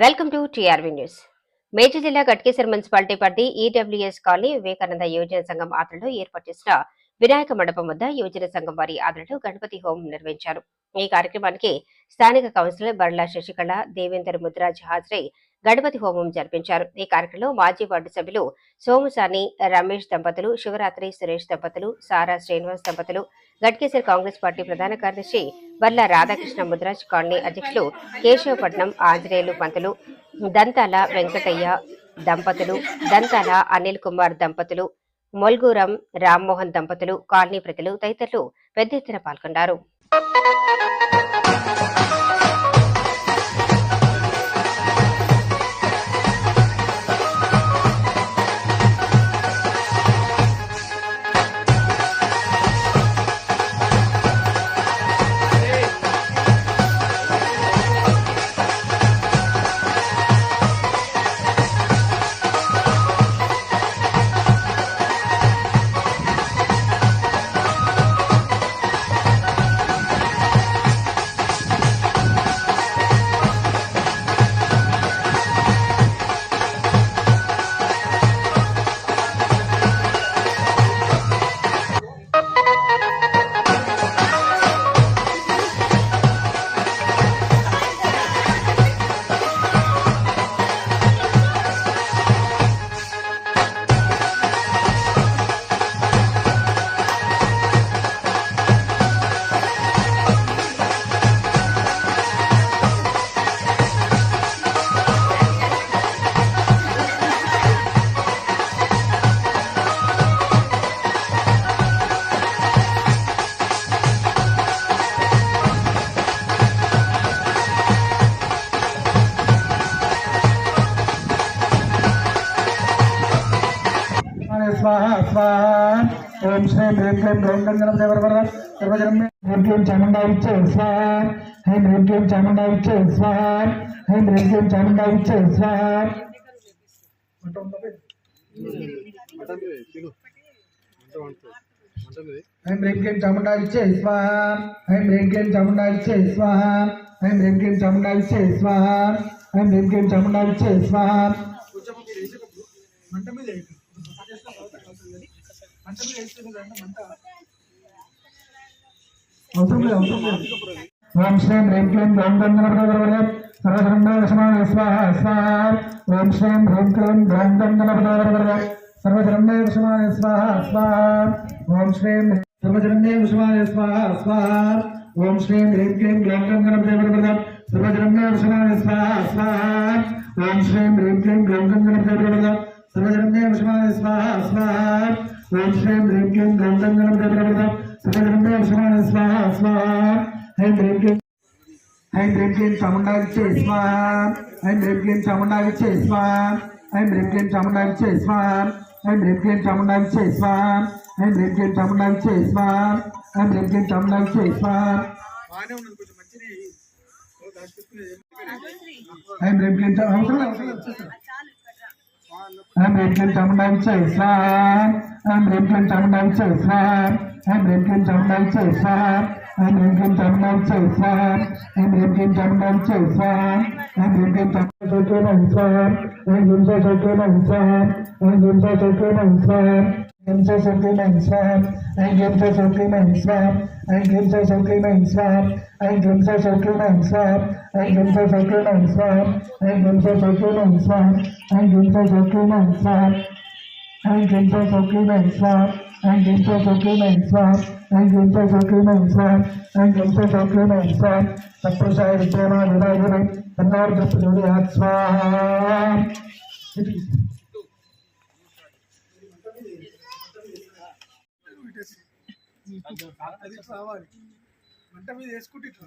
Welcome to TRV news. Major జిల్లా Ghatkesar municipality పరిధి EWS colony Vivekananda యోజన సంఘం ఆధ్వర్యంలో ఏర్పాటు చేసిన వినాయక మండపం వద్ద యోజన సంఘం వారి ఆధ్వర్యంలో గణపతి హోమం నిర్వహించారు. ఈ కార్యక్రమానికి స్థానిక కౌన్సిలర్ బర్లా శశికళ దేవేందర్ ముద్రాజ్ హాజరై గణపతి హోమం జరిపించారు. ఈ కార్యక్రమంలో మాజీ వార్డు సభ్యులు సోముసాని రమేష్ దంపతులు శివరాత్రి సురేష్ దంపతులు సారా శ్రీనివాస్ దంపతులు గట్కేసర్ కాంగ్రెస్ పార్టీ ప్రధాన కార్యదర్శి బర్ల రాధాకృష్ణ ముద్రాజ్ కాలనీ అధ్యక్షులు కేశవపట్నం ఆంజనేయులు పంతులు దంతాల వెంకటయ్య దంపతులు దంతాల అనిల్ కుమార్ దంపతులు మొల్గూరం రామ్మోహన్ దంపతులు కాలనీ ప్రజలు తదితరులు పెద్ద ఎత్తున పాల్గొన్నారు. ఓం శ్రీం హ్రీం క్లీం గ్రౌండ్ గంగనం దేవరవర సర్వజనం హ్రీం క్లీం చాముండా ఇచ్చే స్వాహ హ్రీం హ్రీం క్లీం చాముండా ఇచ్చే స్వాహ హ్రీం హ్రీం క్లీం చాముండా ఇచ్చే స్వాహ హ్రీం హ్రీం క్లీం చాముండా ఇచ్చే స్వాహ హ్రీం హ్రీం క్లీం చాముండా ఇచ్చే స్వాహ హ్రీం హ్రీం మీద ఓం శ్రీం హ్రీం క్లీం ఓం గంధనపదవరం సర్వధర్మేశమాయ స్వాహ స్వాహ ఓం శ్రీం హ్రీం క్లీం ఓం గంధనపదవరం సర్వధర్మేశమాయ స్వాహ స్వాహ ఓం శ్రీం సర్వధర్మేశమాయ స్వాహ స్వాహ ఓం శ్రీం హ్రీం క్లీం ఓం గంధనపదవరం సర్వధర్మేశమాయ స్వాహ స్వాహ ఓం శ్రీం హ్రీం క్లీం ఓం గంధనపదవరం సర్వధర్మేశమాయ స్వాహ స్వాహ ఓం శ్రీం హ్రీం క్లీం గ్రంథం గణపతి గణపత సతగ్రంథ స్వాహ. స్వాహ. స్వాహ. హైం హ్రీం క్లీం హైం హ్రీం క్లీం చముండాగిచ్చే స్వాహ. హైం హ్రీం క్లీం చముండాగిచ్చే స్వాహ. అవసరం แอมเรียนเกินจำได้เจสามแอมเรียนเกินจำได้เจสามแอมเรียนเกินจำได้เจสามแอมเรียนเกินจำได้เจสามแอมเรียนเกินจำได้เจสามแอมเรียนเกินจำได้เจสามแอมเรียนเกินจำได้เจสามแอมเรียนเกินจำได้เจสามแอมเรียนเกินจำได้เจสามแอมเรียนเกินจำได้เนำเจสาอมเรียนห้เรียนกินจำนำเจสาอมเรียนห้เรียนกินจำนำเจสาอมเรียนห้เรียนกินจำนำเจสาอมเรียนห้เรียนกินจำนำเจสาอมเรียนห้เรียนกินจำนำเจสาอมเรียนห้เรียนกินจำนำเจสาอสามแอ ఐం గుంసో చక్రూన స్వాహ ఐం గుంసో చక్రూన స్వాహ ఐం గుంసో చక్రూన స్వాహ ఐం గుంసో చక్రూన స్వాహ ఐం గుంసో చక్రూన స్వాహ ఐం గుంసో చక్రూన స్వాహ ఐం గుంసో చక్రూన స్వాహ తత్పురుషాయ విద్యమాన విరాజుని తన్నార్దస్తుని స్వాహ అది సావాలి మంట మీద వేసుకుంటే ఇట్లా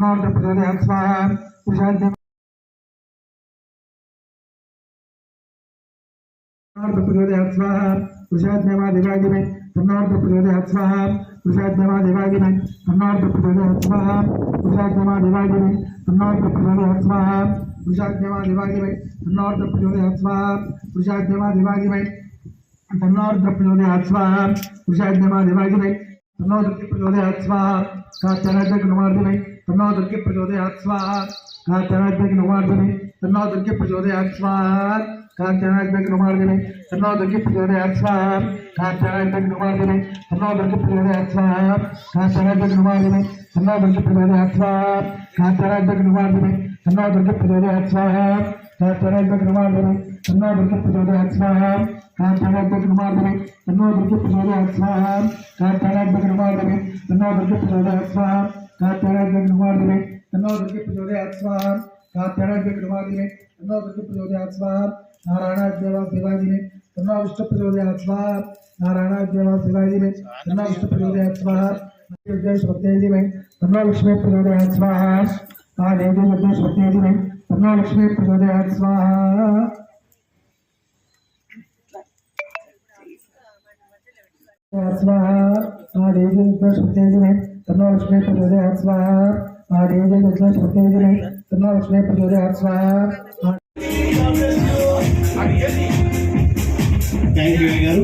పద్మార్థపదే స్వాహ విశాంతి పద్మార్థపదే స్వాహ విశాద్యమా దివాగిమే పద్మార్థపదే స్వాహ విశాద్యమా దివాగిమే పద్మార్థపదే స్వాహ విశాద్యమా దివాగిమే పద్మార్థపదే స్వాహ విశాద్యమా దివాగిమే పద్మార్థపదే స్వాహ విశాద్యమా దివాగిమే धनोर्धप्रचोदयात्स्वाः उषाद्यमा दिवागिने धनोर्धप्रचोदयात्स्वाः काचनजगनुमार्दिने काचनाज्ञमार्दिमे तन्नोर्ध प्रचोदयात् स्वाहा काचनाज्ञमार्दिमे तन्नोर्ध प्रचोदयात् स्वाहा काञ्चनाग्निमार्गणे तन्नो दुर्गे प्रचोदयात् स्वाहा काञ्चनाग्निमार्गणे तन्नो दुर्गे प्रचोदयात् स्वाहा काञ्चनाग्निमार्गणे तन्नो दुर्गे प्रचोदयात् स्वाहा काञ्चनाग्निमार्गणे तन्नो दुर्गे प्रचोदयात् स्वाहा काञ्चनाग्निमार्गणे तन्नो दुर्गे प्रचोदयात् स्वाहा काञ्चनाग्निमार्गणे तन्नो दुर्गे प्रचोदयात् स्वाहा काञ्चनाग्निमार्गणे तन्नो दुर्गे प्रचोदयात् स्वाहा काञ्चनाग्निमार्गणे तन्नो दुर्गे प्रचोदयात् स्वाहा। काञ्चनाग्निमार्गणे तन्नो दुर्गे प्रचोदयात् स्वाहा। नारायणाद्यवा शिवाजिने तन्नो विष्णु प्रचोदयात् स्वाहा। नारायणाद्यवा शिवाजिने तन्नो विष्णु प्रचोदयात् स्वाहा। भक्तेजिने तन्नो लक्ष्मी प्रचोदयात् स्वाहा। आदेवी विद्वेश भक्तेजिने तन्नो लक्ष्मी प्रचोदयात् स्वाहा। स्वाहा। आदेवी विद्वेश भक्तेजिने तन्नो लक्ष्मी प्रचोदयात् स्वाहा आदेवी विद्वेश भक्तेजिने तन्नो लक्ष्मी प्रचोदयात् स्वाहा థ్యాంక్ యూ గారు